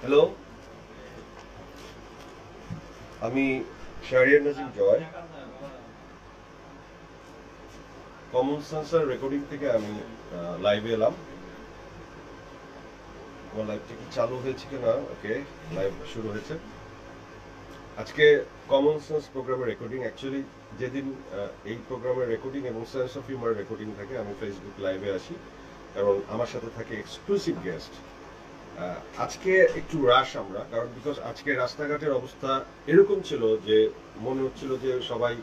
Hello আমি Shahriar Nazim Joy. Common সেন্সার recording থেকে আমি লাইভে এলাম। আমার লাইভটা কি চালু হয়েছে কিনা? ওকে লাইভ শুরু হয়েছে। আজকে কমন সেন্স প্রোগ্রামের রেকর্ডিং অ্যাকচুয়ালি যেদিন এই প্রোগ্রামের রেকর্ডিং এবং সেন্স অফ হিউমার রেকর্ডিং থাকে, আমি ফেসবুক লাইভে আসি। এবং আমার সাথে থাকে এক্সক্লুসিভ গেস্ট আজকে একটু রাশ আমরা, কারণ বিকজ আজকে রাস্তাঘাটের অবস্থা এরকম ছিল যে, মনে হচ্ছিল যে সবাই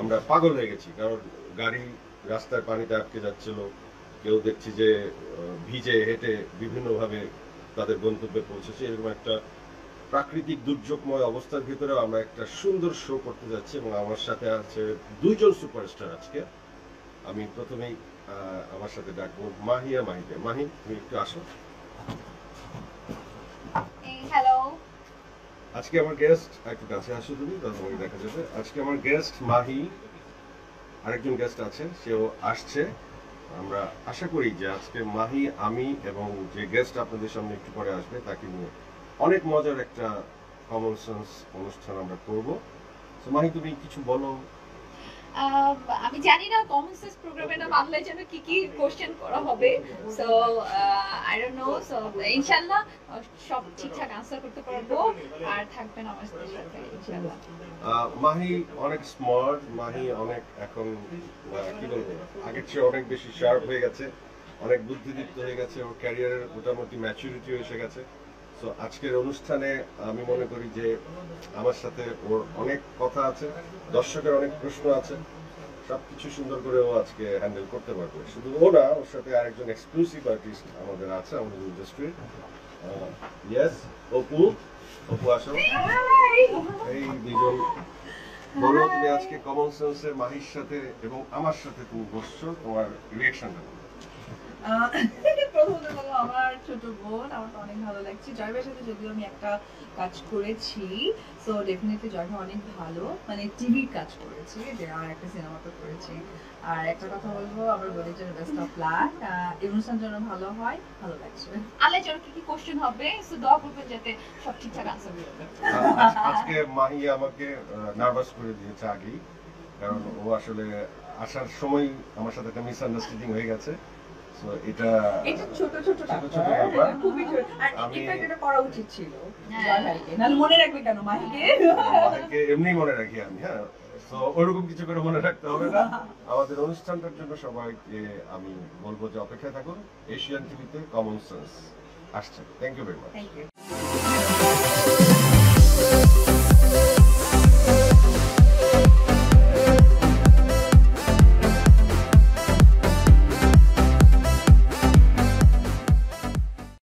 আমরা পাগল হয়ে গেছি। কারণ গাড়ি রাস্তার পানিতে আটকে যাচ্ছিল, কেউ দেখছি যে ভিজে হেঁটে বিভিন্নভাবে তাদের গন্তব্যে পৌঁছেছে, এরকম একটা প্রাকৃতিক দুর্যোগময় অবস্থার ভিতরে আমরা একটা সুন্দর শো করতে যাচ্ছি এবং আমার সাথে আছে দুইজন সুপারস্টার আজকে। আমি প্রথমেই আমার সাথে ডাকবো মাহিয়া মাহিকে মাহি তুমি একটু আসো। হ্যালো আজকে আমার গেস্ট একটু কাছে আসো তুমি তোমাকে দেখা যাবে। আজকে আমার গেস্ট মাহি আরেকজন গেস্ট আছে সেও আসছে। আমরা আশা করি যে আজকে মাহি আমি এবং যে গেস্ট আপনাদের সামনে একটু পরে আসবে তাকে নিয়ে অনেক মজার একটা কমন সেন্স অনুষ্ঠান আমরা করব। তো মাহি তুমি কিছু বলো? আমি জানি না কমন সেন্স প্রোগ্রামে না বাংলায় যেন কি কি কোশ্চেন করা হবে। So I don't know so ইনশাআল্লাহ সব ঠিকঠাক আনসার করতে পারব। আর থাকবেন আমার সাথে ইনশাআল্লাহ। মাহি অনেক স্মার্ট মাহি অনেক এখন কি বলব আগের চেয়ে অনেক বেশি শার্প হয়ে গেছে অনেক বুদ্ধিদীপ্ত হয়ে গেছে ওর ক্যারিয়ারের মোটামুটি ম্যাচুরিটি এসে গেছে। সো আজকের অনুষ্ঠানে আমি মনে করি যে আমার সাথে ওর অনেক কথা আছে, দর্শকের অনেক প্রশ্ন আছে, সবকিছু সুন্দর করে ও আজকে হ্যান্ডেল করতে পারবে। শুধু ও না, ওর সাথে আরেকজন এক্সক্লুসিভ আর্টিস্ট আমাদের আছে, আমাদের ইন্ডাস্ট্রির ইয়েস অপু অপু আসো। এই দুজন বলো তুমি আজকে কমন সেন্সের মাহির সাথে এবং আমার সাথে তুমি বসছো তোমার রিয়েকশনটা প্রথমত বলব আমার ছোট বোন আমার অনেক ভালো লাগছে। সাথে যদিও আমি একটা কাজ করেছি সো ডেফিনেটলি জয়ভাই অনেক ভালো। মানে টিভির কাজ করেছি যে আর একটা সিনেমাতে করেছি। আর একটা কথা বলব আমার বোনের জন্য বেস্ট অফ লাক এই অনুষ্ঠান যেন ভালো হয় ভালো লাগছে। কি কি কোশ্চেন হবে? সো দোয়া করবেন যাতে সব ঠিকঠাক আনসার আজকে মাহি আমাকে নার্ভাস করে দিয়েছে আগেই। কারণ ও আসলে আসার সময় আমার সাথে একটা মিসআন্ডারস্ট্যান্ডিং হয়ে গেছে। সো এটা এটা ছোট ছোট ছোট ছোট ব্যাপার। খুবই ছোট। আর আমি- ইনফ্যাক্ট এটা করা উচিত ছিল হ্যাঁ। নাহলে মনে রাখবে কেন মাহিকে? মাহিকে এমনি মনে রাখি আমি হ্যাঁ। তো ওরকম কিছু করে মনে রাখতে হবে না। আমাদের অনুষ্ঠানটার জন্য সবাইকে আমি বলব যে অপেক্ষায় থাকুন। এশিয়ান টিভিতে কমন সেন্স আসছে। Thank you very much thank you